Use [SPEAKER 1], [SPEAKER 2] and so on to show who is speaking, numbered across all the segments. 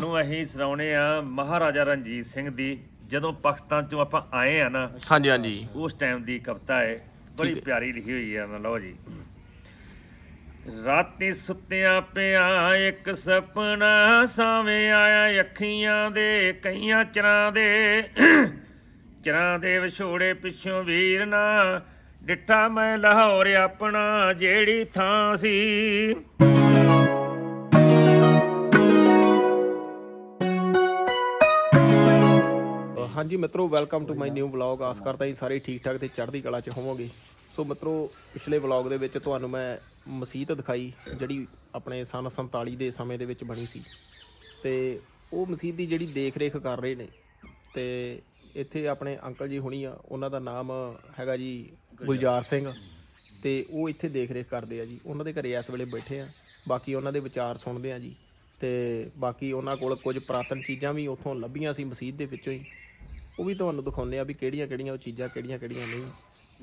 [SPEAKER 1] ਨੂੰ ਅਸੀਂ ਸੁਣਾਉਣੇ ਆ ਮਹਾਰਾਜਾ ਰਣਜੀਤ ਸਿੰਘ ਦੀ ਜਦੋਂ ਪਾਕਿਸਤਾਨ ਚੋਂ ਆਪਾਂ ਆਏ ਆ ਨਾ
[SPEAKER 2] ਹਾਂਜੀ ਹਾਂਜੀ।
[SPEAKER 1] ਉਸ ਟਾਈਮ ਦੀ ਕਵਿਤਾ ਹੈ। ਬੜੀ ਪਿਆਰੀ ਲਿਖੀ ਹੋਈ ਹੈ ਨਾ ਲਓ ਜੀ। ਰਾਤੀ ਸੁੱਤਿਆਂ ਪਿਆ ਇੱਕ ਸੁਪਨਾ ਸਾਵੇਂ ਆਇਆ ਅੱਖੀਆਂ ਦੇ ਕਈਆਂ ਚਰਾਂ ਦੇ ਚਰਾਂ ਦੇ ਵਿਛੋੜੇ ਪਿੱਛੋਂ ਵੀਰ ਨਾ ਡਿੱਠਾ ਮੈਂ ਲਾਹੌਰ ਆਪਣਾ ਜਿਹੜੀ ਥਾਂ ਸੀ।
[SPEAKER 2] ਹਾਂਜੀ ਮਿੱਤਰੋ welcome to my new vlog ਆਸ ਕਰਦਾ ਜੀ ਸਾਰੇ ਠੀਕ ਠਾਕ ਤੇ ਚੜ੍ਹਦੀ ਕਲਾ 'ਚ ਹੋਵੋਗੇ। ਸੋ ਮਿੱਤਰੋ, ਪਿਛਲੇ ਵਲੌਗ ਦੇ ਵਿੱਚ ਤੁਹਾਨੂੰ ਮੈਂ ਮਸਜਿਦ ਦਿਖਾਈ, ਜਿਹੜੀ ਆਪਣੇ ਸਨ 47 ਦੇ ਸਮੇਂ ਦੇ ਵਿੱਚ ਬਣੀ ਸੀ। ਤੇ ਉਹ ਮਸਜਿਦ ਦੀ ਜਿਹੜੀ ਦੇਖ ਰੇਖ ਕਰ ਰਹੇ ਨੇ, ਤੇ ਇੱਥੇ ਆਪਣੇ ਅੰਕਲ ਜੀ ਹੁਣੀ ਆ, ਉਹਨਾਂ ਦਾ ਨਾਮ ਹੈਗਾ ਜੀ ਗੁਲਜ਼ਾਰ ਸਿੰਘ। ਤੇ ਉਹ ਇੱਥੇ ਦੇਖ ਰੇਖ ਕਰਦੇ ਆ ਜੀ। ਉਹਨਾਂ ਦੇ ਘਰੇ ਇਸ ਵੇਲੇ ਬੈਠੇ ਆ। ਬਾਕੀ ਉਹਨਾਂ ਦੇ ਵਿਚਾਰ ਸੁਣਦੇ ਆ ਜੀ। ਤੇ ਬਾਕੀ ਉਹਨਾਂ ਕੋਲ ਕੁਝ ਪ੍ਰਾਤਨ ਚੀਜ਼ਾਂ ਵੀ ਉੱਥੋਂ ਲੱਭੀਆਂ ਸੀ ਮਸਜਿਦ ਦੇ ਵਿੱਚੋਂ ਹੀ। ਉਹ ਵੀ ਤੁਹਾਨੂੰ ਦਿਖਾਉਂਦੇ ਆ ਵੀ ਕਿਹੜੀਆਂ ਕਿਹੜੀਆਂ ਉਹ ਚੀਜ਼ਾਂ ਕਿਹੜੀਆਂ ਕਿਹੜੀਆਂ ਨਹੀਂ।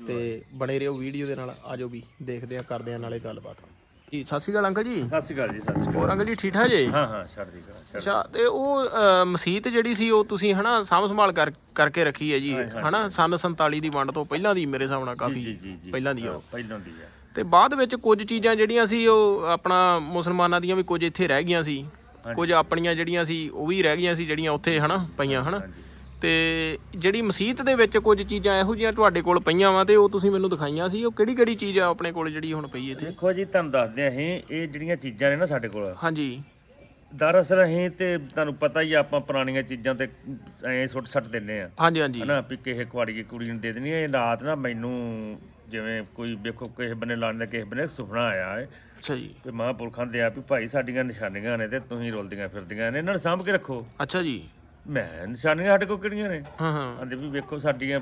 [SPEAKER 2] ਤੇ ਬਣੇ ਰਹੋ ਵੀਡੀਓ ਦੇ ਨਾਲ ਆਜੋ ਵੀ ਦੇਖਦੇ ਆ ਕਰਦੇ ਆ ਨਾਲੇ ਗੱਲਬਾਤ। ਜੀ ਸਤਿ ਸ਼੍ਰੀ ਅਕਾਲ ਅੰਕਲ ਜੀ।
[SPEAKER 1] ਸਤਿ ਸ਼੍ਰੀ ਅਕਾਲ ਜੀ ਸਤਿ ਸ਼੍ਰੀ ਅਕਾਲ।
[SPEAKER 2] ਹੋਰ ਅੰਕਲ ਜੀ ਠੀਕ ਠਾਕ ਜੀ?
[SPEAKER 1] ਹਾਂ ਹਾਂ ਛੱਡ ਦੀ ਕਰਾ
[SPEAKER 2] ਅੱਛਾ ਤੇ ਉਹ ਅ, ਮਸਜਿਦ ਜਿਹੜੀ ਸੀ ਉਹ ਤੁਸੀਂ ਹਨਾ ਸਾਂਭ ਸੰਭਾਲ ਕਰ ਕਰਕੇ ਰੱਖੀ ਹੈ ਜੀ। ਹਨਾ ਸਨ 47 ਦੀ ਵੰਡ ਤੋਂ ਪਹਿਲਾਂ ਦੀ ਮੇਰੇ ਹਿਸਾਬ ਨਾਲ
[SPEAKER 1] ਜੀ
[SPEAKER 2] ਕਾਫੀ
[SPEAKER 1] ਜੀ
[SPEAKER 2] ਪਹਿਲਾਂ ਦੀ ਆ ਉਹ।
[SPEAKER 1] ਪਹਿਲਾਂ ਦੀ ਆ।
[SPEAKER 2] ਤੇ ਬਾਅਦ ਵਿੱਚ ਕੁਝ ਚੀਜ਼ਾਂ ਜਿਹੜੀਆਂ ਸੀ ਉਹ ਆਪਣਾ ਮੁਸਲਮਾਨਾਂ ਦੀਆਂ ਵੀ ਕੁਝ ਇੱਥੇ ਰਹਿ ਗਈਆਂ ਸੀ। ਕੁਝ ਆਪਣੀਆਂ ਜਿਹੜੀਆਂ ਸੀ ਉਹ ਵੀ ਰਹਿ ਗਈਆਂ ਸੀ ਜਿਹੜੀਆਂ ਉੱਥੇ ਹਨਾ ਪਈਆਂ ਹਨਾ। ਤੇ ਜਿਹੜੀ ਮਸਜਿਦ ਦੇ ਵਿੱਚ ਕੁਝ ਚੀਜ਼ਾਂ ਇਹੋ ਜਿਹੀਆਂ ਤੁਹਾਡੇ ਕੋਲ ਪਈਆਂ ਵਾ ਤੇ ਉਹ ਤੁਸੀਂ ਮੈਨੂੰ ਦਿਖਾਈਆਂ ਸੀ ਉਹ ਕਿਹੜੀ ਕਿਹੜੀ ਚੀਜ਼ ਆ ਆਪਣੇ ਕੋਲ ਜਿਹੜੀ ਹੁਣ ਪਈ ਇੱਥੇ
[SPEAKER 1] ਦੇਖੋ ਜੀ ਤੁਹਾਨੂੰ ਦੱਸਦੇ ਅਸੀਂ ਇਹ ਜਿਹੜੀਆਂ ਚੀਜ਼ਾਂ ਨੇ ਨਾ ਸਾਡੇ ਕੋਲ।
[SPEAKER 2] ਹਾਂਜੀ।
[SPEAKER 1] ਦਰਅਸਲ ਅਸੀਂ ਤੇ ਤੁਹਾਨੂੰ ਪਤਾ ਹੀ ਆ, ਆਪਾਂ ਪੁਰਾਣੀਆਂ ਚੀਜ਼ਾਂ ਤੇ ਐਂ ਸੁੱਟ ਸੱਟ ਦਿੰਨੇ ਆ
[SPEAKER 2] ਹਾਂਜੀ ਹਾਂਜੀ।
[SPEAKER 1] ਹਨਾ ਵੀ ਕਿਸੇ ਕੁਆੜੀ ਕੁੜੀ ਨੂੰ ਦੇ ਦੇਣੀ ਇਹ ਰਾਤ ਨਾ ਮੈਨੂੰ ਜਿਵੇਂ ਕੋਈ ਵੇਖੋ ਕਿਸੇ ਬੰਨੇ ਲਾਣ ਦਾ ਕਿਸੇ ਬੰਨੇ ਸੁਪਨਾ ਆਇਆ ਹੈ।
[SPEAKER 2] ਅੱਛਾ ਜੀ।
[SPEAKER 1] ਮਹਾਂਪੁਰਖਾਂ ਦੇ ਆ ਵੀ ਭਾਈ ਸਾਡੀਆਂ ਨਿਸ਼ਾਨੀਆਂ ਨੇ ਤੇ ਤੁਸੀਂ ਰੋਲਦੀਆਂ ਫਿਰਦੀਆਂ ਨੇ ਇਹਨਾਂ ਨੂੰ ਸਾਂਭ ਕੇ ਰੱਖੋ।
[SPEAKER 2] ਅੱਛਾ ਜੀ।
[SPEAKER 1] ਮੈਂ ਨਿਸ਼ਾਨੀਆਂ ਸਾਡੇ ਕੋਲ ਕਿਹੜੀਆਂ ਨੇ?
[SPEAKER 2] ਹਾਂ ਹਾਂ।
[SPEAKER 1] ਆਂਦੇ ਵੀ ਵੇਖੋ ਸਾਡੀਆਂ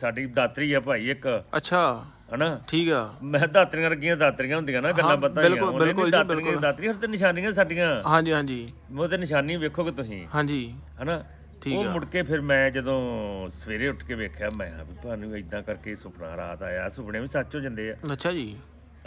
[SPEAKER 1] ਸਾਡੀ ਦਾਤਰੀ ਆ ਭਾਈ ਇੱਕ।
[SPEAKER 2] ਅੱਛਾ।
[SPEAKER 1] ਹਨਾ?
[SPEAKER 2] ਠੀਕ ਆ।
[SPEAKER 1] ਮੈਂ ਦਾਤਰੀਆਂ ਰਗੀਆਂ ਦਾਤਰੀਆਂ ਹੁੰਦੀਆਂ ਨਾ ਗੱਲਾਂ ਪਤਾ ਹੀ
[SPEAKER 2] ਬਿਲਕੁਲ, ਬਿਲਕੁਲ
[SPEAKER 1] ਦਾਤਰੀਆਂ ਦਾਤਰੀਆਂ ਤੇ ਨਿਸ਼ਾਨੀਆਂ ਸਾਡੀਆਂ।
[SPEAKER 2] ਹਾਂਜੀ ਹਾਂਜੀ।
[SPEAKER 1] ਉਹ ਤੇ ਨਿਸ਼ਾਨੀ ਵੇਖੋਗੇ ਤੁਸੀਂ?
[SPEAKER 2] ਹਾਂਜੀ।
[SPEAKER 1] ਹਨਾ?
[SPEAKER 2] ਠੀਕ
[SPEAKER 1] ਉਹ ਮੁੜ ਕੇ ਫਿਰ ਮੈਂ ਜਦੋਂ ਸਵੇਰੇ ਉੱਠ ਕੇ ਵੇਖਿਆ ਮੈਂ ਵੀ ਤੁਹਾਨੂੰ ਇਦਾਂ ਕਰਕੇ ਸੁਪਨਾ ਰਾਤ ਆਇਆ ਸੁਪਨੇ ਵੀ ਸੱਚ ਹੋ ਜਾਂਦੇ ਆ।
[SPEAKER 2] ਅੱਛਾ ਜੀ।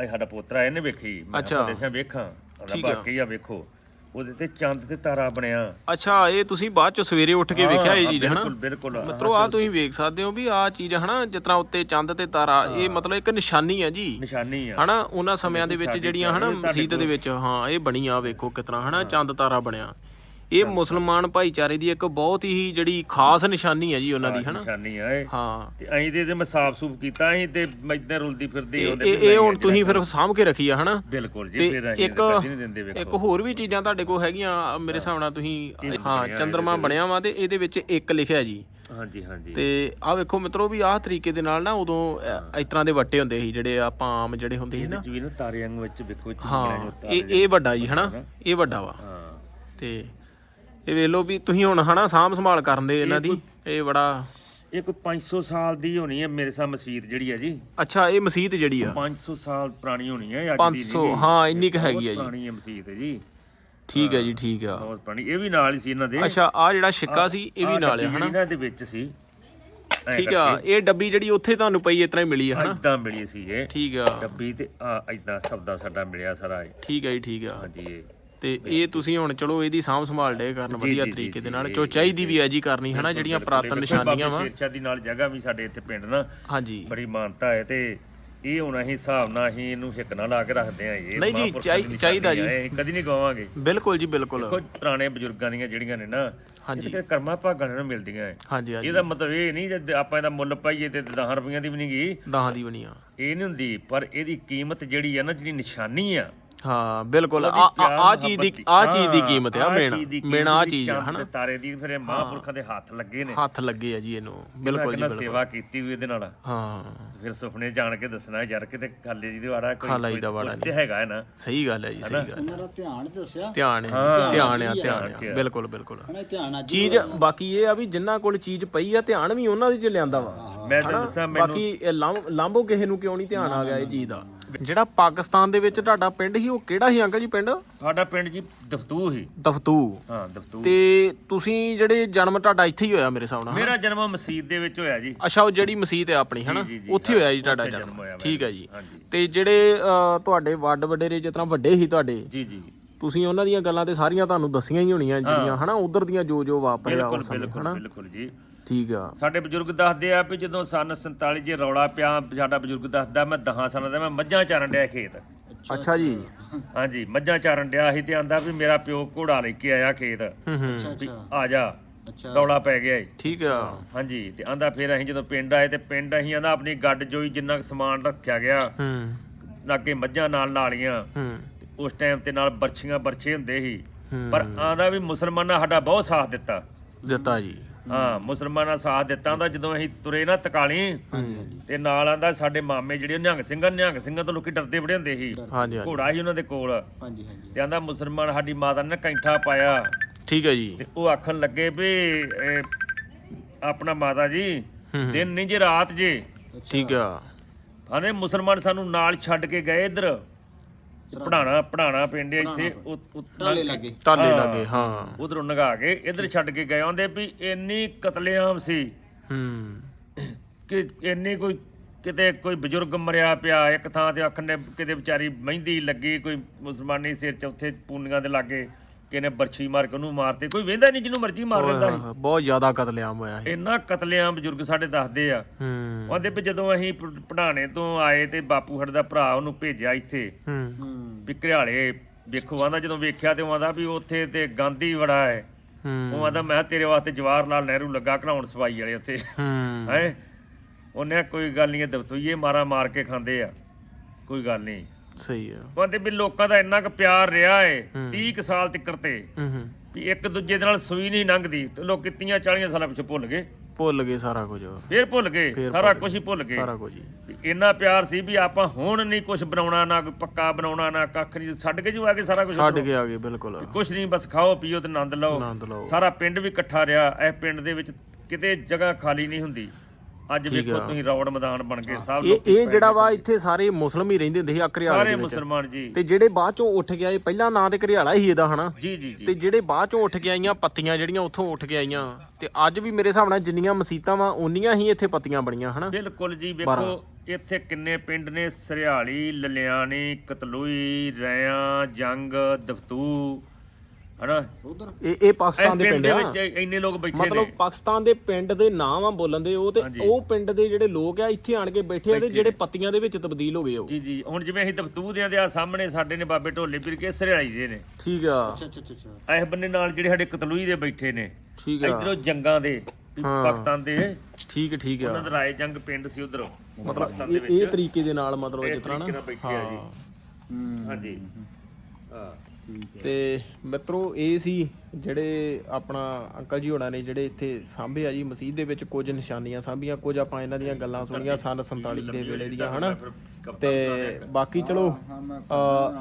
[SPEAKER 1] ਅੱਜ ਸਾਡਾ ਪੋਤਰਾ ਇਹਨੇ ਵੇਖੀ ਮੈਂ। ਦੇਖਿਆ ਵੇਖਾਂ ਕਹਿੰਦਾ
[SPEAKER 2] ਆ।
[SPEAKER 1] ਬਾਕੀ ਆ ਵੇਖੋ। ਉਹਦੇ ਤੇ ਚੰਦ ਤੇ ਤਾਰਾ ਬਣਿਆ।
[SPEAKER 2] ਅੱਛਾ ਇਹ ਤੁਸੀਂ ਬਾਅਦ ਚ ਸਵੇਰੇ ਉੱਠ ਕੇ ਵੇਖਿਆ ਇਹ ਚੀਜ਼ ਹਨਾ?
[SPEAKER 1] ਬਿਲਕੁਲ ਬਿਲਕੁਲ।
[SPEAKER 2] ਮਿੱਤਰੋ ਆ ਤੁਸੀਂ ਵੇਖ ਸਕਦੇ ਹੋ ਵੀ ਆ ਚੀਜ਼ ਹਨਾ ਜਿਸ ਤਰ੍ਹਾਂ ਉੱਤੇ ਚੰਦ ਤੇ ਤਾਰਾ ਇਹ ਮਤਲਬ ਇੱਕ ਨਿਸ਼ਾਨੀ ਆ ਜੀ।
[SPEAKER 1] ਨਿਸ਼ਾਨੀ ਆ।
[SPEAKER 2] ਹਨਾ ਉਹਨਾਂ ਸਮਿਆਂ ਦੇ ਵਿੱਚ ਜਿਹੜੀਆਂ ਹਨਾ ਮਸਜਿਦ ਦੇ ਵਿੱਚ ਹਾਂ ਇਹ ਬਣੀ ਆ ਵੇਖੋ ਕਿਤਨਾ ਹਨਾ ਚੰਦ ਤਾਰਾ ਬਣਿਆ। ਇਹ ਮੁਸਲਮਾਨ ਭਾਈਚਾਰੇ ਦੀ ਇੱਕ ਬਹੁਤ ਹੀ ਜਿਹੜੀ ਖਾਸ ਨਿਸ਼ਾਨੀ ਹੈ ਜੀ ਉਹਨਾਂ ਦੀ ਹਨਾ?
[SPEAKER 1] ਨਿਸ਼ਾਨੀ ਆ ਇਹ
[SPEAKER 2] ਹਾਂ।
[SPEAKER 1] ਤੇ ਅਸੀਂ ਤੇ ਇਹਦੇ ਮੈਂ ਸਾਫ਼ ਸੂਫ ਕੀਤਾ ਅਸੀਂ ਤੇ ਮੈਦਾਂ ਰੁਲਦੀ ਫਿਰਦੀ ਉਹਦੇ
[SPEAKER 2] ਇਹ- ਹੁਣ ਤੁਸੀਂ ਫਿਰ ਸਾਂਭ ਕੇ ਰੱਖੀ ਆ ਹਨਾ?
[SPEAKER 1] ਬਿਲਕੁਲ ਜੀ
[SPEAKER 2] ਤੇ
[SPEAKER 1] ਫਿਰ ਅਸੀਂ
[SPEAKER 2] ਇੱਕ
[SPEAKER 1] ਕਦੀ ਨਹੀਂ ਦਿੰਦੇ ਵੇਖੋ।
[SPEAKER 2] ਇੱਕ ਹੋਰ ਵੀ ਚੀਜ਼ਾਂ ਤੁਹਾਡੇ ਕੋਲ ਹੈਗੀਆਂ ਮੇਰੇ ਹਿਸਾਬ ਨਾਲ ਤੁਸੀਂ ਹਾਂ ਚੰਦਰਮਾ ਬਣਿਆ ਵਾ ਤੇ ਇਹਦੇ ਵਿੱਚ ਇੱਕ ਲਿਖਿਆ ਜੀ।
[SPEAKER 1] ਹਾਂਜੀ ਹਾਂਜੀ।
[SPEAKER 2] ਤੇ ਆਹ ਵੇਖੋ ਮਿੱਤਰੋ ਵੀ ਆਹ ਤਰੀਕੇ ਦੇ ਨਾਲ ਨਾ ਉਦੋਂ ਇਸ ਤਰ੍ਹਾਂ ਦੇ ਵੱਟੇ ਹੁੰਦੇ ਸੀ ਜਿਹੜੇ ਆਪਾਂ ਆਮ ਜਿਹੜੇ ਹੁੰਦੇ ਸੀ ਨਾ।
[SPEAKER 1] ਵੀ ਨਾ ਤਾਰੇ ਅੰਗ ਵਿੱਚ ਵੇਖੋ
[SPEAKER 2] ਹਾਂ ਇਹ ਇਹ ਵੱਡਾ ਜੀ ਹਨਾ? ਇਹ ਵੱਡਾ ਵਾ।
[SPEAKER 1] ਹਾਂ।
[SPEAKER 2] ਤੇ ਇਹ ਵੇਖ ਲਓ ਵੀ ਤੁਸੀਂ ਹੁਣ ਹਨਾ ਸਾਂਭ ਸੰਭਾਲ ਕਰਨ ਦੇ ਇਹਨਾਂ ਦੀ ਇਹ ਬੜਾ
[SPEAKER 1] ਇਹ ਕੋਈ 500 ਸਾਲ ਦੀ ਹੋਣੀ ਹੈ ਮੇਰੇ ਸਾਹ ਮਸਜਿਦ ਜਿਹੜੀ ਹੈ ਜੀ।
[SPEAKER 2] ਅੱਛਾ ਇਹ ਮਸਜਿਦ ਜਿਹੜੀ ਆ?
[SPEAKER 1] 500 ਸਾਲ ਪੁਰਾਣੀ ਹੋਣੀ ਹੈ ਅੱਜ ਦੀ
[SPEAKER 2] 500 ਹਾਂ ਇੰਨੀ ਕੁ ਹੈਗੀ ਆ ਜੀ।
[SPEAKER 1] ਪੁਰਾਣੀ ਹੈ ਮਸਜਿਦ ਜੀ।
[SPEAKER 2] ਠੀਕ ਹੈ ਜੀ ਠੀਕ ਆ।
[SPEAKER 1] ਬਹੁਤ ਪੁਰਾਣੀ। ਇਹ ਵੀ ਨਾਲ ਹੀ ਸੀ ਇਹਨਾਂ ਦੇ।
[SPEAKER 2] ਅੱਛਾ ਆ ਜਿਹੜਾ ਛਿੱਕਾ ਸੀ ਇਹ ਵੀ ਨਾਲ ਆ ਹਨਾ?
[SPEAKER 1] ਇਹਨਾਂ ਦੇ ਵਿੱਚ ਸੀ।
[SPEAKER 2] ਠੀਕ ਆ ਇਹ ਡੱਬੀ ਜਿਹੜੀ ਉੱਥੇ ਤੁਹਾਨੂੰ ਪਈ ਤਰ੍ਹਾਂ ਹੀ ਮਿਲੀ ਆ ਹਨਾ?
[SPEAKER 1] ਇਦਾਂ ਮਿਲੀ ਸੀ ਇਹ।
[SPEAKER 2] ਠੀਕ ਆ।
[SPEAKER 1] ਡੱਬੀ ਤੇ ਆ ਇਦਾਂ ਸਬਦਾ ਸਾਡਾ ਮਿਲਿਆ ਸਾਰਾ
[SPEAKER 2] ਠੀਕ ਆ ਜੀ ਠੀਕ ਆ।
[SPEAKER 1] ਹਾਂਜੀ ਇਹ।
[SPEAKER 2] ਤੇ ਇਹ ਤੁਸੀਂ ਹੁਣ ਚਲੋ ਇਹਦੀ ਸਾਂਭ ਸੰਭਾਲ ਡੇ ਕਰਨ ਵਧੀਆ
[SPEAKER 1] ਜੀ,
[SPEAKER 2] ਤਰੀਕੇ
[SPEAKER 1] ਜੀ,
[SPEAKER 2] ਦੇ ਨਾਲ
[SPEAKER 1] ਜੀ,
[SPEAKER 2] ਚੋ ਚਾਹੀਦੀ ਵੀ ਹੈ ਜੀ ਕਰਨੀ ਹਨਾ ਜਿਹੜੀਆਂ ਪ੍ਰਾਤਨ ਨਿਸ਼ਾਨੀਆਂ ਵਾ।
[SPEAKER 1] ਸ਼ੇਰਸ਼ਾਹ ਦੀ ਨਾਲ ਜਗ੍ਹਾ ਵੀ ਸਾਡੇ ਇੱਥੇ ਪਿੰਡ ਨਾ
[SPEAKER 2] ਹਾਂਜੀ।
[SPEAKER 1] ਬੜੀ ਮਾਨਤਾ ਹੈ ਤੇ ਇਹ ਹੁਣ ਅਸੀਂ ਹਿਸਾਬ ਨਾਲ ਅਸੀਂ ਇਹਨੂੰ ਹਿੱਕ ਨਾਲ ਲਾ ਕੇ ਰੱਖਦੇ ਆ ਇਹ
[SPEAKER 2] ਨਹੀਂ ਜੀ, ਚਾਹੀਦਾ
[SPEAKER 1] ਇਹ ਕਦੀ ਨਹੀਂ ਗਵਾਵਾਂਗੇ।
[SPEAKER 2] ਬਿਲਕੁਲ ਜੀ ਬਿਲਕੁਲ।
[SPEAKER 1] ਕੋਈ ਪੁਰਾਣੇ ਬਜ਼ੁਰਗਾਂ ਦੀਆਂ ਜਿਹੜੀਆਂ ਨੇ ਨਾ
[SPEAKER 2] ਹਾਂਜੀ।
[SPEAKER 1] ਇਹ ਕਰਮਾਂ ਭਾਗਾਂ ਨੂੰ ਮਿਲਦੀਆਂ ਹੈ
[SPEAKER 2] ਹਾਂਜੀ ਹਾਂਜੀ।
[SPEAKER 1] ਇਹਦਾ ਮਤਲਬ ਇਹ ਨਹੀਂ ਜੇ ਆਪਾਂ ਇਹਦਾ ਮੁੱਲ ਪਾਈਏ ਤੇ 10 ਰੁਪਈਆਂ ਦੀ ਵੀ ਨਹੀਂ ਗਈ
[SPEAKER 2] ਦਾਹਾਂ ਦੀ ਬਣੀਆਂ
[SPEAKER 1] ਇਹ ਨਹੀਂ ਹੁੰਦੀ ਪਰ ਇਹਦੀ ਕੀਮਤ ਜਿਹੜੀ ਆ ਨਾ ਜਿਹੜੀ ਨਿਸ਼ਾਨੀ ਆ
[SPEAKER 2] ਹਾਂ ਬਿਲਕੁਲ। ਆ ਆ- ਚੀਜ਼ ਦੀ ਆ ਚੀਜ਼ ਦੀ ਕੀਮਤ ਆ ਮੇਨ ਮੇਨ ਆ ਚੀਜ਼ ਆ ਹਨਾ?
[SPEAKER 1] ਤਾਰੇ ਦੀ ਫਿਰ ਇਹ ਮਹਾਂਪੁਰਖਾਂ ਦੇ ਹੱਥ ਲੱਗੇ ਨੇ।
[SPEAKER 2] ਹੱਥ ਲੱਗੇ ਆ ਜੀ ਇਹਨੂੰ। ਬਿਲਕੁਲ ਜੀ ਬਿਲਕੁਲ।
[SPEAKER 1] ਸੇਵਾ ਕੀਤੀ ਵੀ ਇਹਦੇ ਨਾਲ।
[SPEAKER 2] ਹਾਂ।
[SPEAKER 1] ਫਿਰ ਸੁਪਨੇ ਜਾਣ ਕੇ ਦੱਸਣਾ ਯਾਰ ਕਿਤੇ ਖਾਲੇ ਜੀ ਦੇ ਵਾੜਾ ਕੋਈ
[SPEAKER 2] ਖਾਲਾ ਜੀ
[SPEAKER 1] ਕੋਈ
[SPEAKER 2] ਦਾ ਵਾੜਾ
[SPEAKER 1] ਕੁਛ ਤੇ ਹੈਗਾ ਹੈ ਨਾ।
[SPEAKER 2] ਸਹੀ ਗੱਲ ਹੈ ਜੀ ਸਹੀ ਗੱਲ
[SPEAKER 3] ਉਹਨਾਂ ਦਾ ਧਿਆਨ ਦੱਸਿਆ।
[SPEAKER 2] ਧਿਆਨ ਹੈ ਧਿਆਨ ਆ ਧਿਆਨ ਆ। ਬਿਲਕੁਲ ਬਿਲਕੁਲ।
[SPEAKER 3] ਹਣਾ ਧਿਆਨ ਅੱਜ
[SPEAKER 2] ਚੀਜ਼ ਬਾਕੀ ਇਹ ਆ ਵੀ ਜਿੰਨਾਂ ਕੋਲ ਚੀਜ਼ ਪਈ ਆ ਧਿਆਨ ਵੀ ਉਹਨਾਂ ਦੀ ਚ ਲਿਆਂਦਾ ਵਾ।
[SPEAKER 1] ਮੈਂ ਤਾਂ ਦੱਸਾਂ ਮੈਨੂੰ
[SPEAKER 2] ਬਾਕੀ ਲਾਂਭੋ ਕਿਸੇ ਨੂੰ ਕਿਉਂ ਨਹੀਂ ਧਿਆਨ ਆ ਗਿਆ ਇਹ ਚੀਜ਼ ਦਾ? ਜਿਹੜਾ ਪਾਕਿਸਤਾਨ ਦੇ ਵਿੱਚ ਤੁਹਾਡਾ ਪਿੰਡ ਸੀ ਉਹ ਕਿਹੜਾ ਸੀ ਅੰਕਲ ਜੀ ਪਿੰਡ?
[SPEAKER 1] ਸਾਡਾ ਪਿੰਡ ਜੀ ਦਫਤੂ ਹੀ
[SPEAKER 2] ਦਫਤੂ।
[SPEAKER 1] ਹਾਂ ਦਫਤੂ।
[SPEAKER 2] ਤੇ ਤੁਸੀਂ ਜਿਹੜੇ ਜਨਮ ਤੁਹਾਡਾ ਇੱਥੇ ਹੀ ਹੋਇਆ ਮੇਰੇ ਹਿਸਾਬ ਨਾਲ
[SPEAKER 1] ਮੇਰਾ ਜਨਮ ਮਸਜਿਦ ਦੇ ਵਿੱਚ ਹੋਇਆ ਜੀ।
[SPEAKER 2] ਅੱਛਾ ਉਹ ਜਿਹੜੀ ਮਸਜਿਦ ਹੈ ਆਪਣੀ ਹਨਾ?
[SPEAKER 1] ਜੀ, ਜੀ,
[SPEAKER 2] ਉੱਥੇ ਹੋਇਆ ਜੀ ਤੁਹਾਡਾ
[SPEAKER 1] ਉੱਥੇ
[SPEAKER 2] ਜਨਮ
[SPEAKER 1] ਜਨਮ। ਹੋਇਆ ਮੇਰਾ।
[SPEAKER 2] ਠੀਕ ਹੈ ਜੀ।
[SPEAKER 1] ਹਾਂਜੀ।
[SPEAKER 2] ਤੇ ਜਿਹੜੇ ਅ, ਤੁਹਾਡੇ ਵੱਡ ਵਡੇਰੇ ਜਿਸ ਤਰ੍ਹਾਂ ਵੱਡੇ ਸੀ ਤੁਹਾਡੇ
[SPEAKER 1] ਜੀ ਜੀ।
[SPEAKER 2] ਤੁਸੀਂ ਉਹਨਾਂ ਦੀਆਂ ਗੱਲਾਂ ਤੇ ਸਾਰੀਆਂ ਤੁਹਾਨੂੰ ਦੱਸੀਆਂ ਹੀ ਹੋਣੀਆਂ ਜਿਹੜੀਆਂ ਹਨਾ? ਉਧਰ ਦੀਆਂ ਜੋ ਜੋ ਵਾਪਰਿਆ
[SPEAKER 1] ਬਿਲਕੁਲ
[SPEAKER 2] ਉਸ ਸਮੇਂ
[SPEAKER 1] ਬਿਲਕੁਲ
[SPEAKER 2] ਹਨਾ?
[SPEAKER 1] ਬਿਲਕੁਲ ਜੀ।
[SPEAKER 2] ਠੀਕ ਆ।
[SPEAKER 1] ਸਾਡੇ ਬਜ਼ੁਰਗ ਦੱਸਦੇ ਆ ਵੀ ਜਦੋਂ ਸਨ 47 ਜੇ ਰੌਲਾ ਪਿਆ ਸਾਡਾ ਬਜ਼ੁਰਗ ਦੱਸਦਾ ਮੈਂ 10 ਸਾਲਾਂ ਦਾ ਮੈਂ ਮੱਝਾਂ ਚਾਰਨ ਡਿਆ ਖੇਤ।
[SPEAKER 2] ਅੱਛਾ। ਜੀ।
[SPEAKER 1] ਹਾਂਜੀ ਮੱਝਾਂ ਚਾਰਨ ਡਿਆ ਸੀ ਤੇ ਆਂਦਾ ਵੀ ਮੇਰਾ ਪਿਓ ਘੋੜਾ ਲੈ ਕੇ ਆਇਆ ਖੇਤ।
[SPEAKER 2] ਹੂੰ ਹੂੰ।
[SPEAKER 1] ਵੀ ਆ ਜਾ
[SPEAKER 3] ਅੱਛਾ।
[SPEAKER 1] ਰੌਲਾ ਪੈ ਗਿਆ ਏ।
[SPEAKER 2] ਠੀਕ ਆ।
[SPEAKER 1] ਹਾਂਜੀ ਤੇ ਆਂਦਾ ਫਿਰ ਅਸੀਂ ਜਦੋਂ ਪਿੰਡ ਆਏ ਤੇ ਪਿੰਡ ਅਸੀਂ ਆਂਦਾ ਆਪਣੀ ਗੱਡ ਜੋਈ ਜਿੰਨਾ ਕੁ ਸਮਾਨ ਰੱਖਿਆ ਗਿਆ
[SPEAKER 2] ਹੂੰ।
[SPEAKER 1] ਲਾਗੇ ਮੱਝਾਂ ਨਾਲ ਲਾਲੀਆਂ
[SPEAKER 2] ਹੂੰ।
[SPEAKER 1] ਉਸ ਟਾਈਮ ਤੇ ਨਾਲ ਬਰਛੀਆਂ ਬਰਛੇ ਹੁੰਦੇ ਸੀ। ਪਰ ਆਂਦਾ ਵੀ ਮੁਸਲਮਾਨਾਂ ਸਾਡਾ ਬਹੁਤ ਸਾਥ ਦਿੱਤਾ।
[SPEAKER 2] ਦਿੱਤਾ ਜੀ।
[SPEAKER 1] ਹਾਂ ਮੁਸਲਮਾਨਾਂ ਸਾਥ ਦਿੱਤਾ ਦਾ ਜਦੋਂ ਅਸੀਂ ਤੁਰੇ ਨਾ ਤਕਾਲੀ ਤੇ ਨਾਲ ਆਂਦਾ ਸਾਡੇ ਮਾਮੇ ਜਿਹੜੇ ਨਿਹੰਗ ਸਿੰਘਾਂ ਨਿਹੰਗ ਸਿੰਘਾਂ ਤੋਂ ਲੋਕੀ ਡਰਦੇ ਬੜੇ ਹੁੰਦੇ ਸੀ।
[SPEAKER 2] ਹਾਂਜੀ ਹਾਂਜੀ।
[SPEAKER 1] ਘੋੜਾ ਸੀ ਉਹਨਾਂ ਦੇ ਕੋਲ।
[SPEAKER 3] ਹਾਂਜੀ ਹਾਂਜੀ।
[SPEAKER 1] ਤੇ ਆਂਦਾ ਮੁਸਲਮਾਨ ਸਾਡੀ ਮਾਤਾ ਨੇ ਕੈਂਠਾ ਪਾਇਆ।
[SPEAKER 2] ਠੀਕ ਹੈ ਜੀ।
[SPEAKER 1] ਤੇ ਉਹ ਆਖਣ ਲੱਗੇ ਵੀ ਆਪਣਾ ਮਾਤਾ ਜੀ। ਦਿਨ ਨਹੀਂ ਜੇ ਰਾਤ ਜੇ।
[SPEAKER 2] ਠੀਕ ਆ।
[SPEAKER 1] ਆਂਦੇ ਮੁਸਲਮਾਨ ਸਾਨੂੰ ਨਾਲ ਛੱਡ ਕੇ ਗਏ ਇੱਧਰ। ਪੜਾਣਾ ਪੜਾਣਾ ਪਿੰਡ ਹੈ ਇੱਥੇ
[SPEAKER 3] ਟਾਲੇ ਲੱਗੇ।
[SPEAKER 2] ਟਾਲੇ। ਲੱਗੇ ਹਾਂ।
[SPEAKER 1] ਉਧਰੋਂ ਨਗਾ ਕੇ ਇੱਧਰ ਛੱਡ ਕੇ ਗਏ ਆਂਦੇ ਵੀ ਇੰਨੀ ਕਤਲੇਆਮ ਸੀ
[SPEAKER 2] ਹੂੰ।
[SPEAKER 1] ਕਿ ਇੰਨੀ ਕੋਈ ਕਿਤੇ ਕੋਈ ਬਜ਼ੁਰਗ ਮਰਿਆ ਪਿਆ ਇੱਕ ਥਾਂ ਤੇ ਆਖਣ ਨੇ ਕਿਤੇ ਵਿਚਾਰੀ ਮਹਿੰਦੀ ਲੱਗੀ ਕੋਈ ਮੁਸਲਮਾਨੀ ਸਿਰ ਚੌਥੇ ਪੂਨੀਆਂ ਦੇ ਲਾਗੇ। ਕਿਨੇ ਬਰਛੀ ਮਾਰ ਕੇ ਉਹਨੂੰ ਮਾਰਤੇ ਕੋਈ ਵੇਂਦਾ ਨਹੀਂ ਜਿਹਨੂੰ ਮਰਜ਼ੀ ਮਾਰ ਸੀ।
[SPEAKER 2] ਬਹੁਤ ਜ਼ਿਆਦਾ ਕਤਲੇਆਮ ਹੋਇਆ ਸੀ।
[SPEAKER 1] ਇੰਨਾ ਕਤਲੇਆਮ ਬਜ਼ੁਰਗ ਸਾਡੇ ਦੱਸਦੇ ਆ।
[SPEAKER 2] ਹੂੰ।
[SPEAKER 1] ਉਹਦੇ ਵੀ ਜਦੋਂ ਅਸੀਂ ਪੜਾਣੇ ਤੋਂ ਆਏ ਤੇ ਬਾਪੂ ਸਾਡੇ ਦਾ ਭਰਾ ਉਹਨੂੰ ਭੇਜਿਆ ਇੱਥੇ।
[SPEAKER 2] ਹੂੰ।
[SPEAKER 1] ਵੀ ਘਰਿਆਲੇ ਵੇਖੋ ਆਂਦਾ ਜਦੋਂ ਵੇਖਿਆ ਤੇ ਆਂਦਾ ਵੀ ਉੱਥੇ ਤੇ ਗਾਂਧੀ ਬੜਾ ਹੈ।
[SPEAKER 2] ਹੂੰ।
[SPEAKER 1] ਉਹ ਆਂਦਾ ਮੈਂ ਤੇਰੇ ਵਾਸਤੇ ਜਵਾਹਰ ਲਾਲ ਨਹਿਰੂ ਲੱਗਾ ਘਲਾਉਣ ਸਵਾਈ ਵਾਲੇ ਉੱਥੇ।
[SPEAKER 2] ਹੂੰ।
[SPEAKER 1] ਹੈ? ਉਹਨੇ ਕੋਈ ਗੱਲ ਨਹੀਂ ਦਬਤੂਏ ਮਾਰਾ ਮਾਰ ਕੇ ਖਾਂਦੇ ਆ। ਕੋਈ ਗੱਲ ਨਹੀਂ
[SPEAKER 2] ਸਹੀ ਆ।
[SPEAKER 1] ਕਹਿੰਦੇ ਵੀ ਲੋਕਾਂ ਦਾ ਇੰਨਾ ਕੁ ਪਿਆਰ ਰਿਹਾ ਏ 30 ਕੁ ਸਾਲ ਤੱਕ ਤੇ
[SPEAKER 2] ਹੂੰ ਹੂੰ।
[SPEAKER 1] ਵੀ ਇੱਕ ਦੂਜੇ ਦੇ ਨਾਲ ਸੂਈ ਨਹੀਂ ਲੰਘਦੀ ਤੇ ਲੋਕ ਕਿਤੀਆਂ 40 ਸਾਲਾਂ ਪਿੱਛੇ ਭੁੱਲ ਗਏ।
[SPEAKER 2] ਭੁੱਲ ਗਏ ਸਾਰਾ ਕੁਝ।
[SPEAKER 1] ਫੇਰ ਭੁੱਲ ਗਏ ਸਾਰਾ ਕੁਝ ਹੀ ਭੁੱਲ ਗਏ।
[SPEAKER 2] ਸਾਰਾ ਕੁਝ
[SPEAKER 1] ਇੰਨਾ ਪਿਆਰ ਸੀ ਵੀ ਆਪਾਂ ਹੁਣ ਨਹੀਂ ਕੁਝ ਬਣਾਉਣਾ ਨਾ ਕੋਈ ਪੱਕਾ ਬਣਾਉਣਾ ਨਾ ਕੱਖ ਨਹੀਂ ਛੱਡ ਕੇ ਜੋ ਆ ਕੇ ਸਾਰਾ ਕੁਝ
[SPEAKER 2] ਛੱਡ ਕੇ ਆ ਗਏ ਬਿਲਕੁਲ।
[SPEAKER 1] ਕੁਝ ਨਹੀਂ ਬਸ ਖਾਓ ਪੀਓ ਤੇ ਆਨੰਦ ਲਓ। ਸਾਰਾ ਪਿੰਡ ਵੀ ਇਕੱਠਾ ਰਿਹਾ ਇਹ ਪਿੰਡ ਦੇ ਵਿੱਚ ਕਿਤੇ ਜਗ੍ਹਾ ਖਾਲੀ ਨਹੀਂ ਹੁੰਦੀ। ਅੱਜ ਵੇਖੋ ਤੁਸੀਂ ਰੌੜ ਮੈਦਾਨ ਬਣ ਗਏ ਸਭ
[SPEAKER 2] ਇਹ
[SPEAKER 1] ਲੋਕ
[SPEAKER 2] ਇਹ ਜਿਹੜਾ ਵਾ ਇੱਥੇ ਸਾਰੇ ਮੁਸਲਮ ਹੀ ਰਹਿੰਦੇ ਹੁੰਦੇ ਸੀ ਅਕਰਿਆਲੇ
[SPEAKER 1] ਸਾਰੇ
[SPEAKER 2] ਦੇ ਵਿੱਚ।
[SPEAKER 1] ਮੁਸਲਮਾਨ ਜੀ।
[SPEAKER 2] ਤੇ ਜਿਹੜੇ ਬਾਅਦ ਚੋਂ ਉੱਠ ਕੇ ਆਏ ਪਹਿਲਾਂ ਨਾਂ ਤੇ ਘਰਿਆਲਾ ਹੀ ਇਹਦਾ ਹਨਾ?
[SPEAKER 1] ਜੀ ਜੀ ਜੀ।
[SPEAKER 2] ਤੇ ਜਿਹੜੇ ਬਾਅਦ ਚੋਂ ਉੱਠ ਕੇ ਆਈਆਂ ਪੱਤੀਆਂ ਜਿਹੜੀਆਂ ਉੱਥੋਂ ਉੱਠ ਕੇ ਆਈਆਂ ਤੇ ਅੱਜ ਵੀ ਮੇਰੇ ਹਿਸਾਬ ਨਾਲ ਜਿੰਨੀਆਂ ਮਸੀਤਾਂ ਵਾ ਉਨੀਆਂ ਹੀ ਇੱਥੇ ਪੱਤੀਆਂ ਬਣੀਆਂ ਹਨਾ?
[SPEAKER 1] ਬਿਲਕੁਲ ਜੀ ਵੇਖੋ ਇੱਥੇ ਕਿੰਨੇ ਪਿੰਡ ਨੇ? ਸਰਿਆਲੀ ਲਲਿਆਣੀ ਕਤਲੂਈ ਰਿਆਂ ਜੰਗ ਦਫਤੂ।
[SPEAKER 3] ਉਧਰ।
[SPEAKER 2] ਇਹ ਇਹ
[SPEAKER 1] ਇਹ
[SPEAKER 2] ਪਾਕਿਸਤਾਨ ਦੇ
[SPEAKER 1] ਪਿੰਡ ਦੇ
[SPEAKER 2] ਆ।
[SPEAKER 1] ਵਿੱਚ ਇੰਨੇ ਲੋਕ ਬੈਠੇ
[SPEAKER 2] ਮਤਲਬ
[SPEAKER 1] ਨੇ
[SPEAKER 2] ਪਾਕਿਸਤਾਨ ਦੇ ਪਿੰਡ ਦੇ ਨਾਮ ਆ ਬੋਲਣ ਦੇ ਉਹ ਤੇ ਉਹ ਪਿੰਡ ਦੇ ਜਿਹੜੇ ਲੋਕ ਆ ਇੱਥੇ ਆਣ ਕੇ ਬੈਠੇ ਆ ਤੇ ਜਿਹੜੇ ਪੱਤੀਆਂ ਦੇ ਵਿੱਚ ਤਬਦੀਲ ਹੋ ਗਏ ਉਹ।
[SPEAKER 1] ਜੀ ਜੀ। ਹੁਣ ਜਿਵੇਂ ਅਸੀਂ ਦਫਤੂ ਦੇ ਆ ਸਾਹਮਣੇ ਸਾਡੇ ਨੇ ਬਾਬੇ ਢੋਲੇ ਪੀਰ ਕੇ ਸਰਿਆਲੀ ਦੇ ਨੇ।
[SPEAKER 2] ਠੀਕ ਆ।
[SPEAKER 3] ਅੱਛਾ ਅੱਛਾ ਅੱਛਾ,
[SPEAKER 1] ਇਸ ਬੰਨੇ ਨਾਲ ਜਿਹੜੇ ਸਾਡੇ ਕਤਲੂਈ ਦੇ ਬੈਠੇ ਨੇ।
[SPEAKER 2] ਠੀਕ ਆ।
[SPEAKER 1] ਇਧਰੋਂ ਜੰਗਾਂ ਦੇ ਪਾਕਿਸਤਾਨ ਦੇ।
[SPEAKER 2] ਠੀਕ ਠੀਕ ਆ।
[SPEAKER 1] ਉਹਨਾਂ ਦਾ ਰਾਏ ਜੰਗ ਪਿੰਡ ਸੀ ਉਧਰ ਪਾਕਿਸਤਾਨ ਦੇ
[SPEAKER 2] ਇਹ ਇਹ ਤਰੀਕੇ ਦੇ ਨਾਲ ਮਤਲਬ ਜਿਸ ਤਰ੍ਹਾਂ ਨਾ।
[SPEAKER 3] ਹੂੰ।
[SPEAKER 1] ਹਾਂਜੀ। ਹਾਂ।
[SPEAKER 2] ਤੇ ਮਿੱਤਰੋ, ਇਹ ਸੀ ਜਿਹੜੇ ਆਪਣਾ ਅੰਕਲ ਜੀ ਹੋਣਾ ਨੇ ਜਿਹੜੇ ਇੱਥੇ ਸਾਂਭੇ ਆ ਜੀ ਮਸਜਿਦ ਦੇ ਵਿੱਚ ਕੁਝ ਨਿਸ਼ਾਨੀਆਂ ਸਾਂਭੀਆਂ, ਕੁਝ ਆਪਾਂ ਇਹਨਾਂ ਦੀਆਂ ਗੱਲਾਂ ਸੁਣੀਆਂ ਸਨ 47 ਦੇ ਵੇਲੇ ਦੀਆਂ, ਹਨਾ? ਤੇ ਬਾਕੀ ਚਲੋ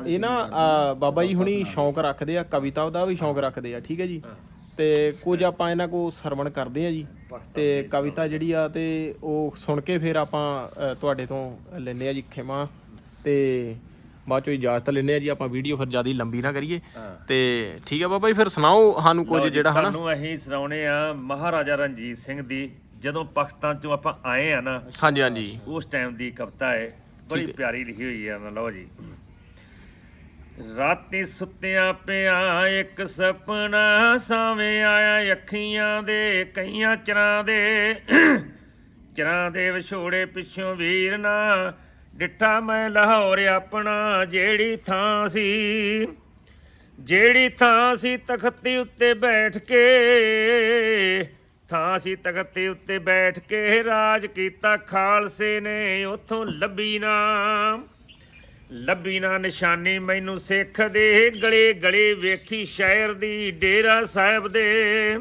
[SPEAKER 2] ਇਹ ਨਾ ਬਾਬਾ ਜੀ ਹੁਣੀ ਸ਼ੌਂਕ ਰੱਖਦੇ ਆ, ਕਵਿਤਾ ਦਾ ਵੀ ਸ਼ੌਂਕ ਰੱਖਦੇ ਆ, ਠੀਕ ਹੈ ਜੀ? ਤੇ ਕੁਝ ਆਪਾਂ ਇਹਨਾਂ ਕੋ ਸਰਵਣ ਕਰਦੇ ਆ ਜੀ, ਤੇ ਕਵਿਤਾ ਜਿਹੜੀ ਆ ਤੇ ਉਹ ਸੁਣ ਕੇ ਫਿਰ ਆਪਾਂ ਤੁਹਾਡੇ ਤੋਂ ਲੈਨੇ ਆ ਜੀ ਖਿਮਾ, ਤੇ ਬਾਅਦ ਚੋਂ ਇਜਾਜ਼ਤ ਲੈਨੇ ਆ ਜੀ ਆਪਾਂ ਵੀਡੀਓ ਫਿਰ ਜ਼ਿਆਦਾ ਲੰਬੀ ਨਾ ਕਰੀਏ। ਤੇ ਠੀਕ ਆ ਬਾਬਾ ਜੀ ਫਿਰ ਸੁਣਾਓ ਸਾਨੂੰ ਕੁਝ ਜਿਹੜਾ ਹਨਾ?
[SPEAKER 1] ਤੁਹਾਨੂੰ ਅਸੀਂ ਸੁਣਾਉਣੇ ਆ ਮਹਾਰਾਜਾ ਰਣਜੀਤ ਸਿੰਘ ਦੀ ਜਦੋਂ ਪਾਕਿਸਤਾਨ ਚੋਂ ਆਪਾਂ ਆਏ ਆ ਨਾ
[SPEAKER 2] ਹਾਂਜੀ ਹਾਂਜੀ।
[SPEAKER 1] ਉਸ ਟਾਈਮ ਦੀ ਕਵਿਤਾ ਹੈ ਬੜੀ ਪਿਆਰੀ ਲਿਖੀ ਹੋਈ ਹੈ ਨਾ ਲਓ ਜੀ। ਰਾਤੀ ਸੁੱਤਿਆਂ ਪਿਆ ਇੱਕ ਸੁਪਨਾ ਸਾਵੇਂ ਆਇਆ ਅੱਖੀਆਂ ਦੇ ਕਈਆਂ ਚਰਾਂ ਦੇ ਚਰਾਂ ਦੇ ਵਿਛੋੜੇ ਪਿੱਛੋਂ ਵੀਰ ਨਾ ਡਿੱਠਾ ਮੈਂ ਲਾਹੌਰ ਆਪਣਾ, ਜਿਹੜੀ ਥਾਂ ਸੀ। ਜਿਹੜੀ ਥਾਂ ਸੀ ਤਖਤੀ ਉੱਤੇ ਬੈਠ ਕੇ, ਥਾਂ ਸੀ ਤਖਤੀ ਉੱਤੇ ਬੈਠ ਕੇ, ਰਾਜ ਕੀਤਾ ਖਾਲਸੇ ਨੇ, ਉਥੋਂ ਲੱਭੀ ਨਾ। ਲੱਭੀ ਨਾ ਨਿਸ਼ਾਨੀ ਮੈਨੂੰ ਸਿੱਖ ਦੇ ਗਲੇ ਗਲੇ ਵੇਖੀ ਸ਼ਹਿਰ ਦੀ ਡੇਰਾ ਸਾਹਿਬ ਦੇ।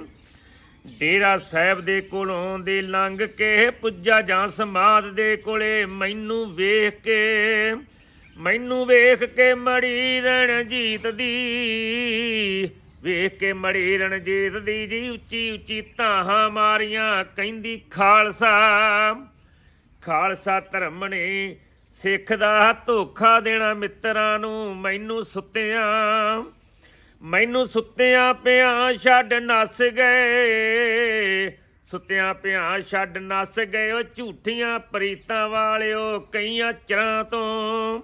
[SPEAKER 1] ਡੇਰਾ ਸਾਹਿਬ ਦੇ ਕੋਲੋਂ ਦੇ ਲੰਘ ਕੇ ਪੁੱਜਾ ਜਾਂ ਸਮਾਦ ਦੇ ਕੋਲੇ ਮੈਨੂੰ ਵੇਖ ਕੇ, ਮੈਨੂੰ ਵੇਖ ਕੇ ਮੜੀ ਰਣਜੀਤ ਦੀ, ਵੇਖ ਕੇ ਮੜੀ ਰਣਜੀਤ ਦੀ ਜੀ ਉੱਚੀ ਉੱਚੀ ਧਾਹਾਂ ਮਾਰੀਆਂ ਕਹਿੰਦੀ, ਖਾਲਸਾ ਖਾਲਸਾ ਧਰਮ ਨੇ ਸਿੱਖ ਦਾ ਧੋਖਾ ਦੇਣਾ ਮਿੱਤਰਾਂ ਨੂੰ, ਮੈਨੂੰ ਸੁੱਤਿਆਂ ਮੈਨੂੰ ਸੁੱਤਿਆਂ ਪਿਆ ਛੱਡ ਨੱਸ ਗਏ। ਸੁੱਤਿਆਂ ਪਿਆ ਛੱਡ ਨੱਸ ਗਏ ਉਹ ਝੂਠੀਆਂ ਪ੍ਰੀਤਾਂ ਵਾਲਿਓ ਕਈਆਂ ਚਰਾਂ ਤੋਂ।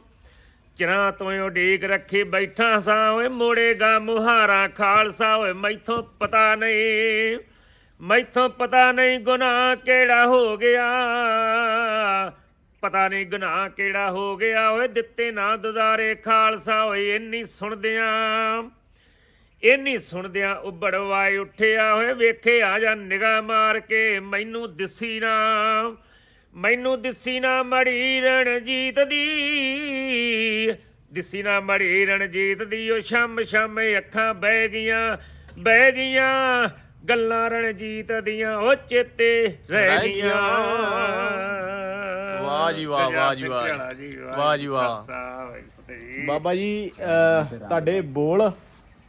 [SPEAKER 1] ਚਰਾਂ ਤੋਂ ਉਡੀਕ ਰੱਖੀ ਬੈਠਾ ਸਾਂ, ਓਏ ਮੋੜੇਗਾ ਮੁਹਾਰਾ ਖਾਲਸਾ, ਓਏ ਮੈਥੋਂ ਪਤਾ ਨਹੀਂ, ਮੈਥੋਂ ਪਤਾ ਨਹੀਂ ਗੁਨਾਹ ਕਿਹੜਾ ਹੋ ਗਿਆ। ਪਤਾ ਨਹੀਂ ਗੁਨਾਹ ਕਿਹੜਾ ਹੋ ਗਿਆ, ਓਏ ਦਿੱਤੇ ਨਾ ਦੁਦਾਰੇ ਖਾਲਸਾ, ਓਏ ਇੰਨੀ ਸੁਣਦਿਆਂ ਇੰਨੀ ਸੁਣਦਿਆਂ ਉੱਬੜ ਵਾਏ ਉੱਠਿਆ ਹੋਏ ਵੇਖੇ ਆ ਜਾ ਨਿਗਾਹ ਮਾਰ ਕੇ ਮੈਨੂੰ ਦਿਸੀ ਨਾ ਮੈਨੂੰ ਦਿਸੀ ਨਾ ਮੜੀ ਰਣਜੀਤ ਦੀ ਦਿਸੀ ਨਾ ਮੜੀ ਰਣਜੀਤ ਦੀ ਉਹ ਸ਼ਮ ਸ਼ਮ ਅੱਖਾਂ ਬਹਿ ਗਈਆਂ ਬਹਿ ਗਈਆਂ ਗੱਲਾਂ ਰਣਜੀਤ ਦੀਆਂ ਉਹ ਚੇਤੇ ਰਹਿ ਗਈਆਂ
[SPEAKER 2] ਵਾਹ ਜੀ ਵਾਹ, ਵਾਹ ਜੀ ਵਾਹ। ਵਾਹ ਜੀ ਵਾਹ। ਬਾਬਾ ਜੀ ਅਹ, ਤੁਹਾਡੇ ਬੋਲ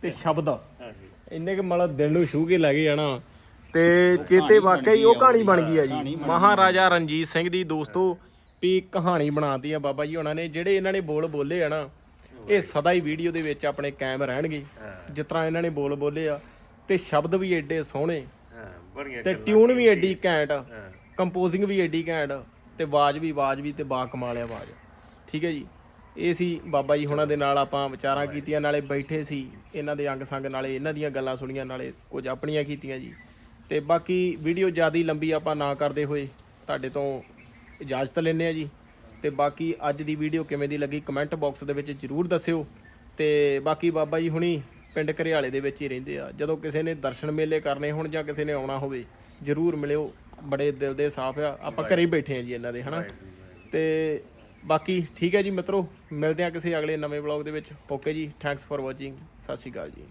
[SPEAKER 2] ਤੇ ਸ਼ਬਦ।
[SPEAKER 1] ਹਾਂਜੀ।
[SPEAKER 2] ਇੰਨੇ ਕਿ ਮਤਲਬ ਦਿਲ ਨੂੰ ਛੂ ਕੇ ਲੈ ਗਏ ਜਾਣਾ। ਤੇ ਚੇਤੇ ਵਾਕਈ ਉਹ ਕਹਾਣੀ ਬਣ ਗਈ ਆ ਜੀ। ਮਹਾਰਾਜਾ ਰਣਜੀਤ ਸਿੰਘ ਦੀ ਦੋਸਤੋ ਵੀ ਕਹਾਣੀ ਬਣਾਤੀ ਆ ਬਾਬਾ ਜੀ ਉਹਨਾਂ ਨੇ ਜਿਹੜੇ ਇਹਨਾਂ ਨੇ ਬੋਲ ਬੋਲੇ ਆ ਨਾ ਇਹ ਸਦਾ ਹੀ ਵੀਡੀਓ ਦੇ ਵਿੱਚ ਆਪਣੇ ਕਾਇਮ ਰਹਿਣਗੇ ਜਿਸ ਤਰ੍ਹਾਂ ਇਹਨਾਂ ਨੇ ਬੋਲ ਬੋਲੇ ਆ। ਤੇ ਸ਼ਬਦ ਵੀ ਐਡੇ ਸੋਹਣੇ ਤੇ ਟਿਊਨ ਵੀ ਐਡੀ ਘੈਂਟ। ਕੰਪੋਜ਼ਿੰਗ ਵੀ ਐਡੀ ਘੈਂਟ ਤੇ ਆਵਾਜ਼ ਵੀ ਆਵਾਜ਼ ਵੀ ਤੇ ਬਾ ਕਮਾਲ ਆਵਾਜ਼ ਠੀਕ ਹੈ ਜੀ? ਇਹ ਸੀ ਬਾਬਾ ਜੀ ਹੁਣਾਂ ਦੇ ਨਾਲ ਆਪਾਂ ਵਿਚਾਰਾਂ ਕੀਤੀਆਂ ਨਾਲੇ ਬੈਠੇ ਸੀ ਇਹਨਾਂ ਦੇ ਅੰਗ ਸੰਗ ਨਾਲੇ ਇਹਨਾਂ ਦੀਆਂ ਗੱਲਾਂ ਸੁਣੀਆਂ ਨਾਲੇ ਕੁਝ ਆਪਣੀਆਂ ਕੀਤੀਆਂ ਜੀ। ਤੇ ਬਾਕੀ ਵੀਡੀਓ ਜ਼ਿਆਦਾ ਲੰਬੀ ਆਪਾਂ ਨਾ ਕਰਦੇ ਹੋਏ ਤੁਹਾਡੇ ਤੋਂ ਇਜਾਜ਼ਤ ਲੈਂਦੇ ਆ ਜੀ। ਤੇ ਬਾਕੀ ਅੱਜ ਦੀ ਵੀਡੀਓ ਕਿਵੇਂ ਦੀ ਲੱਗੀ ਕਮੈਂਟ ਬਾਕਸ ਦੇ ਵਿੱਚ ਜਰੂਰ ਦੱਸਿਓ। ਤੇ ਬਾਕੀ ਬਾਬਾ ਜੀ ਹੁਣੀ ਪਿੰਡ ਘਰਿਆਲੇ ਦੇ ਵਿੱਚ ਹੀ ਰਹਿੰਦੇ ਆ। ਜਦੋਂ ਕਿਸੇ ਨੇ ਦਰਸ਼ਨ ਮੇਲੇ ਕਰਨੇ ਹੋਣ ਜਾਂ ਕਿਸੇ ਨੇ ਆਉਣਾ ਹੋਵੇ ਜਰੂਰ ਮਿਲਿਓ। ਬੜੇ ਦਿਲ ਦੇ ਸਾਫ਼ ਆ। ਆਪਾਂ ਘਰੇ ਬੈਠੇ ਆ ਜੀ ਇਹਨਾਂ ਦੇ ਹਨਾ? ਤੇ ਬਾਕੀ ਠੀਕ ਹੈ ਜੀ ਮਿੱਤਰੋ, ਮਿਲਦੇ ਆ ਕਿਸੇ ਅਗਲੇ ਨਵੇਂ ਵਲੌਗ ਦੇ ਵਿੱਚ। ਓਕੇ ਜੀ ਥੈਂਕਸ ਫॉर ਵਾਚਿੰਗ ਸਤਿ ਸ਼੍ਰੀ ਅਕਾਲ ਜੀ।